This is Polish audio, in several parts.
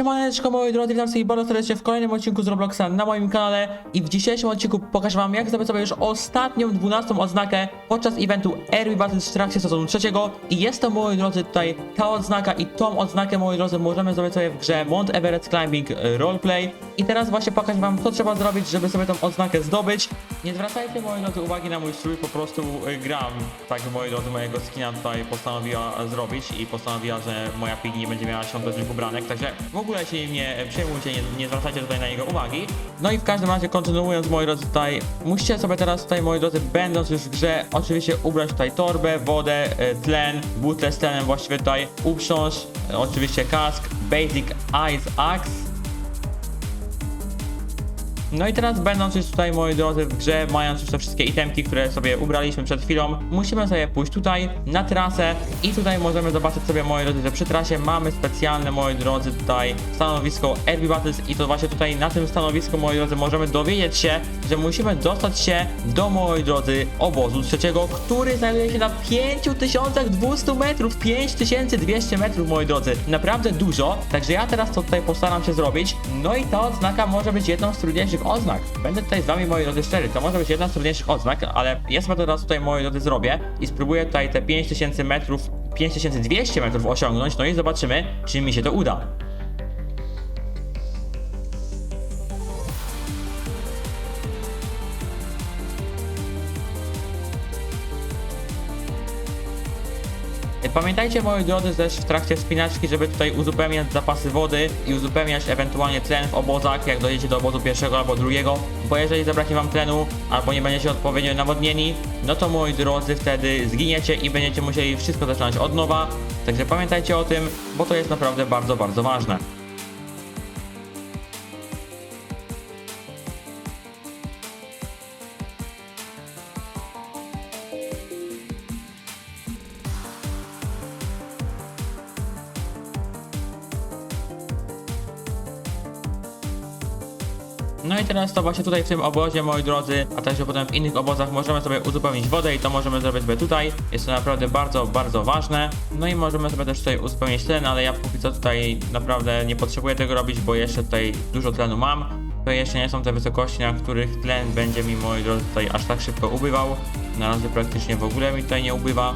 Siemaneczko moi drodzy, witam wszystkich bardzo serdecznie w kolejnym odcinku z Robloxa na moim kanale i w dzisiejszym odcinku pokażę wam jak zdobyć sobie już ostatnią, 12 odznakę podczas eventu Airby Battles w trakcie sezonu trzeciego. I jest to moi drodzy tutaj ta odznaka i tą odznakę moi drodzy możemy zdobyć sobie w grze Mount Everest Climbing Roleplay. I teraz właśnie pokażę wam co trzeba zrobić, żeby sobie tą odznakę zdobyć. Nie zwracajcie moi drodzy uwagi na mój strój, po prostu e, gram. Tak moi drodzy mojego skina tutaj postanowiła zrobić i postanowiła, że moja piggy nie będzie miała świątecznych ubranek, także ogóle się nie przejmujcie, nie, nie zwracajcie tutaj na niego uwagi. No i w każdym razie kontynuując moi drodzy tutaj, musicie sobie teraz tutaj moi drodzy będąc już w grze oczywiście ubrać tutaj torbę, wodę, e, tlen, butle z tlenem właściwie tutaj, uprząż, e, oczywiście kask, basic ice axe, no i teraz będąc już tutaj moi drodzy w grze, mając już te wszystkie itemki, które sobie ubraliśmy przed chwilą, musimy sobie pójść tutaj na trasę i tutaj możemy zobaczyć sobie moi drodzy, że przy trasie mamy specjalne moi drodzy tutaj stanowisko Airby Battles i to właśnie tutaj na tym stanowisku moi drodzy możemy dowiedzieć się, że musimy dostać się do moi drodzy obozu trzeciego, który znajduje się na 5200 metrów, 5200 metrów moi drodzy, naprawdę dużo, także ja teraz to tutaj postaram się zrobić, no i ta odznaka może być jedną z trudniejszych oznak. Będę tutaj z wami moi drodzy szczery, to może być jedna z trudniejszych oznak, ale ja sobie teraz tutaj moi drodzy zrobię i spróbuję tutaj te 5000 metrów, 5200 metrów osiągnąć, no i zobaczymy, czy mi się to uda. Pamiętajcie moi drodzy też w trakcie wspinaczki, żeby tutaj uzupełniać zapasy wody i uzupełniać ewentualnie tlen w obozach, jak dojdziecie do obozu pierwszego albo drugiego, bo jeżeli zabraknie wam tlenu albo nie będziecie odpowiednio nawodnieni, no to moi drodzy wtedy zginiecie i będziecie musieli wszystko zaczynać od nowa, także pamiętajcie o tym, bo to jest naprawdę bardzo, bardzo ważne. No i teraz to właśnie tutaj w tym obozie, moi drodzy, a także potem w innych obozach możemy sobie uzupełnić wodę i to możemy zrobić sobie tutaj. Jest to naprawdę bardzo, bardzo ważne. No i możemy sobie też tutaj uzupełnić tlen, ale ja póki co tutaj naprawdę nie potrzebuję tego robić, bo jeszcze tutaj dużo tlenu mam. To jeszcze nie są te wysokości, na których tlen będzie mi, moi drodzy, tutaj aż tak szybko ubywał. Na razie praktycznie w ogóle mi tutaj nie ubywa.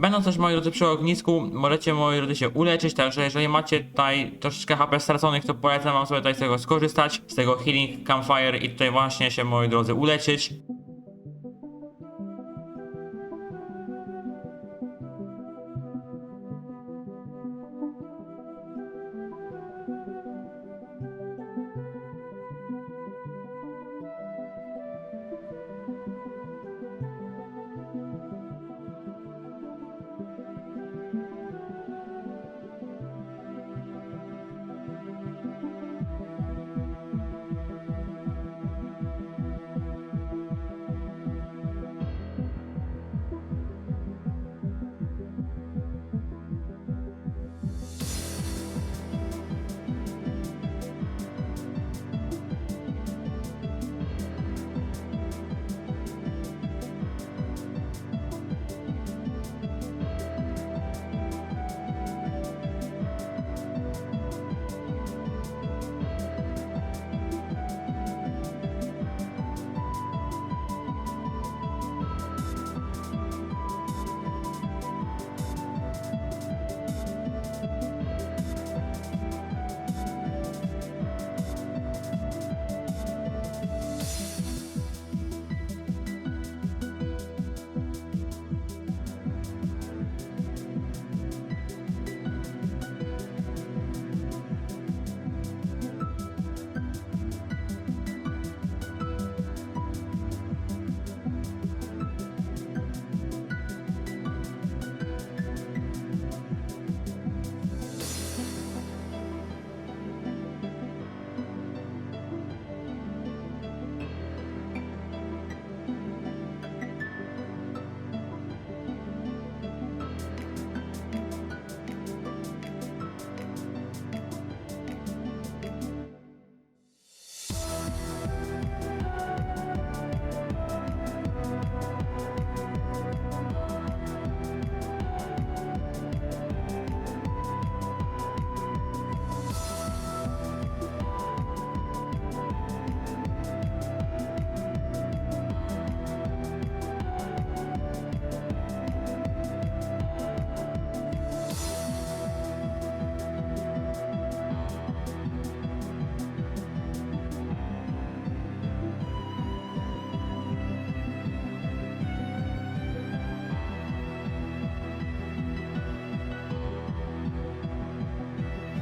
Będąc też moi drodzy przy ognisku, możecie moi drodzy się uleczyć, także jeżeli macie tutaj troszeczkę HP straconych, to polecam wam sobie tutaj z tego skorzystać, z tego Healing Campfire i tutaj właśnie się moi drodzy uleczyć.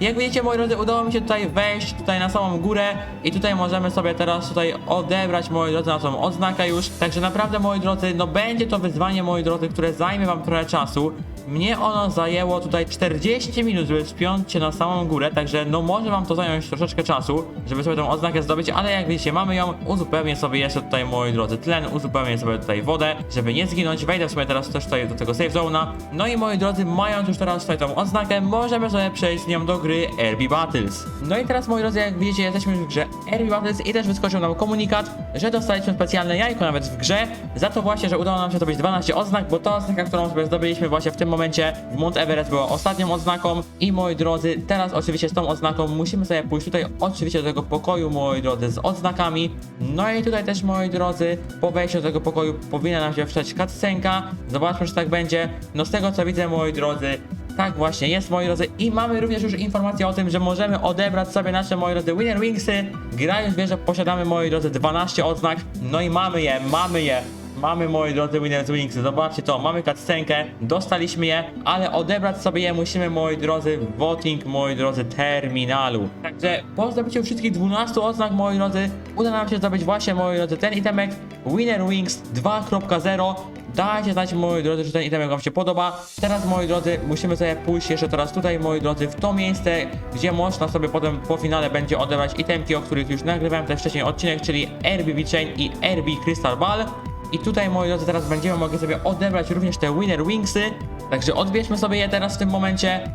Jak widzicie, moi drodzy, udało mi się tutaj wejść tutaj na samą górę i tutaj możemy sobie teraz tutaj odebrać, moi drodzy, naszą odznakę już. Także naprawdę, moi drodzy, no będzie to wyzwanie, moi drodzy, które zajmie wam trochę czasu. Mnie ono zajęło tutaj 40 minut, żeby wspiąć się na samą górę, także no może wam to zająć troszeczkę czasu, żeby sobie tą odznakę zdobyć, ale jak widzicie, mamy ją, uzupełnię sobie jeszcze tutaj, moi drodzy, tlen, uzupełnię sobie tutaj wodę, żeby nie zginąć, wejdę sobie teraz też tutaj do tego safe zone'a, no i moi drodzy, mając już teraz tutaj tą odznakę, możemy sobie przejść z nią do gry RB Battles. No i teraz, moi drodzy, jak widzicie, jesteśmy w grze RB Battles i też wyskoczył nam komunikat, że dostaliśmy specjalne jajko nawet w grze, za to właśnie, że udało nam się zdobyć 12 odznak, bo ta oznaka, którą sobie zdobyliśmy właśnie w tym momencie w Mount Everest była ostatnią oznaką i moi drodzy, teraz oczywiście z tą oznaką musimy sobie pójść tutaj oczywiście do tego pokoju, moi drodzy, z odznakami. No i tutaj też, moi drodzy, po wejściu do tego pokoju powinna nam się wszczeć cutscenka. Zobaczmy, czy tak będzie. No z tego co widzę, moi drodzy, tak właśnie jest, moi drodzy. I mamy również już informację o tym, że możemy odebrać sobie nasze, moi drodzy, Winner Wingsy. Grając w wieżę posiadamy, moi drodzy, 12 odznak. No i mamy je, mamy je. Mamy, moi drodzy, Winners Wingsy, zobaczcie to, mamy cutscenkę, dostaliśmy je, ale odebrać sobie je musimy, moi drodzy, w voting, moi drodzy, terminalu. Także po zdobyciu wszystkich 12 odznak, moi drodzy, uda nam się zdobyć właśnie, moi drodzy, ten itemek Winner Wings 2.0. Dajcie znać, moi drodzy, że ten itemek wam się podoba. Teraz, moi drodzy, musimy sobie pójść jeszcze teraz tutaj, moi drodzy, w to miejsce, gdzie można sobie potem po finale będzie odebrać itemki, o których już nagrywałem też wcześniej odcinek, czyli RB Chain i RB Crystal Ball. I tutaj, moi drodzy, teraz będziemy mogli sobie odebrać również te Winner Wingsy. Także odbierzmy sobie je teraz w tym momencie.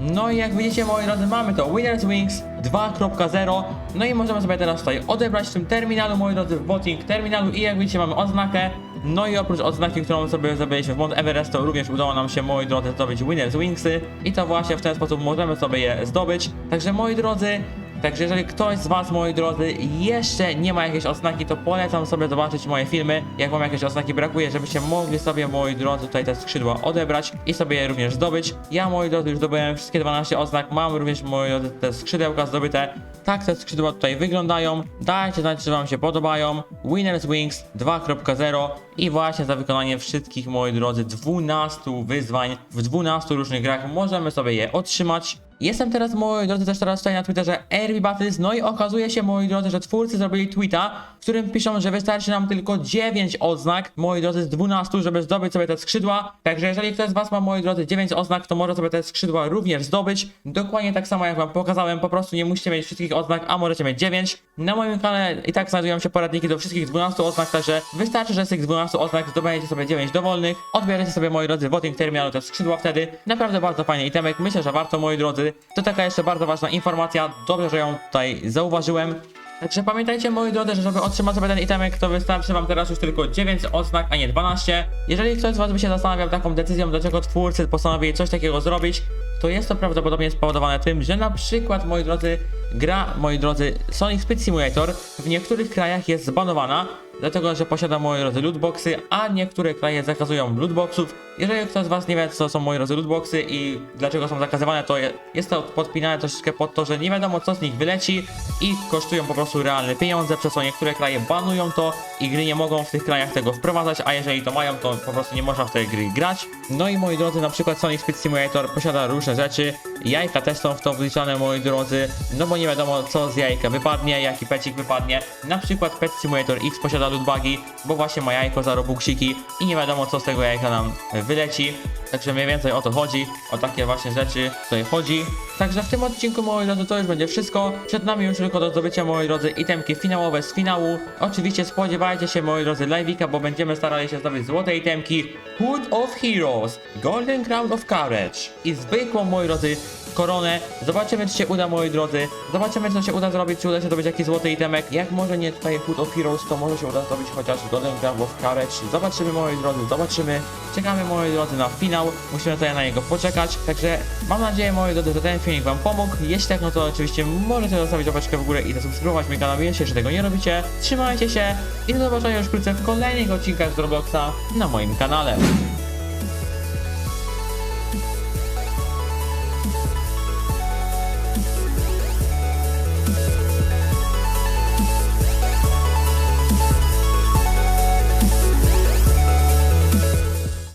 No i jak widzicie, moi drodzy, mamy to Winners Wings 2.0. No i możemy sobie teraz tutaj odebrać w tym terminalu, moi drodzy, w voting terminalu i jak widzicie mamy odznakę. No i oprócz odznaki, którą sobie zdobyliśmy w Mount Everest, to również udało nam się, moi drodzy, zdobyć Winners Wingsy. I to właśnie w ten sposób możemy sobie je zdobyć. Także, moi drodzy, Także jeżeli ktoś z Was, moi drodzy, jeszcze nie ma jakiejś odznaki, to polecam sobie zobaczyć moje filmy, jak Wam jakieś odznaki brakuje, żebyście mogli sobie, moi drodzy, tutaj te skrzydła odebrać i sobie je również zdobyć. Ja, moi drodzy, już zdobyłem wszystkie 12 oznak, mam również, moi drodzy, te skrzydełka zdobyte. Tak te skrzydła tutaj wyglądają. Dajcie znać, czy Wam się podobają. Winners Wings 2.0 i właśnie za wykonanie wszystkich, moi drodzy, 12 wyzwań w 12 różnych grach możemy sobie je otrzymać. Jestem teraz, moi drodzy, też teraz tutaj na Twitterze RB Battles, no i okazuje się, moi drodzy, że twórcy zrobili tweeta, w którym piszą, że wystarczy nam tylko 9 odznak, moi drodzy, z 12, żeby zdobyć sobie te skrzydła. Także jeżeli ktoś z Was ma, moi drodzy, 9 odznak, to może sobie te skrzydła również zdobyć. Dokładnie tak samo jak Wam pokazałem, po prostu nie musicie mieć wszystkich odznak, a możecie mieć 9. Na moim kanale i tak znajdują się poradniki do wszystkich 12 odznak, także wystarczy, że z tych 12 odznak zdobędziecie sobie 9 dowolnych. Odbierzecie sobie, moi drodzy, voting terminalu te skrzydła wtedy. Naprawdę bardzo fajny itemek, myślę, że warto, moi drodzy. To taka jeszcze bardzo ważna informacja, dobrze, że ją tutaj zauważyłem. Także pamiętajcie, moi drodzy, że żeby otrzymać sobie ten itemek, to wystarczy wam teraz już tylko 9 odznak, a nie 12. Jeżeli ktoś z was by się zastanawiał taką decyzją, dlaczego twórcy postanowili coś takiego zrobić, to jest to prawdopodobnie spowodowane tym, że na przykład, moi drodzy, gra, moi drodzy, Sonic Speed Simulator w niektórych krajach jest zbanowana, dlatego że posiada, moi drodzy, lootboxy, a niektóre kraje zakazują lootboxów. Jeżeli ktoś z was nie wie, co są, moi drodzy, lootboxy i dlaczego są zakazywane, to je- jest to podpinane troszeczkę pod to, że nie wiadomo, co z nich wyleci i kosztują po prostu realne pieniądze, przez co niektóre kraje banują to i gry nie mogą w tych krajach tego wprowadzać, a jeżeli to mają, to po prostu nie można w te gry grać. No i moi drodzy, na przykład Sonic Speed Simulator posiada różne rzeczy, jajka też są w to wliczane, moi drodzy, no bo nie wiadomo, co z jajka wypadnie, jaki pecik wypadnie. Na przykład Pet Simulator X posiada lootbagi, bo właśnie ma jajko za robuxiki i nie wiadomo, co z tego jajka nam wyleci. Także mniej więcej o to chodzi, o takie właśnie rzeczy tutaj chodzi. Także w tym odcinku, moi drodzy, to już będzie wszystko. Przed nami już tylko do zdobycia, moi drodzy, itemki finałowe z finału. Oczywiście spodziewajcie się, moi drodzy, live'ika, bo będziemy starali się zdobyć złote itemki Hood of Heroes, Golden Crown of Courage i zwykłą, moi drodzy, koronę. Zobaczymy, czy się uda, moi drodzy. Zobaczymy, co się uda zrobić, czy uda się zdobyć jakiś złoty itemek. Jak może nie tutaj Hood of Heroes, to może się uda zdobyć chociaż Golden of Courage. Zobaczymy, moi drodzy, zobaczymy. Czekamy, moi drodzy, na finał. Musimy tutaj na niego poczekać. Także mam nadzieję, moi drodzy, że ten filmik wam pomógł. Jeśli tak, no to oczywiście możecie zostawić łapeczkę w górę i zasubskrybować mój kanał, jeśli jeszcze tego nie robicie. Trzymajcie się i do zobaczenia już wkrótce w kolejnych odcinkach z Robloxa na moim kanale.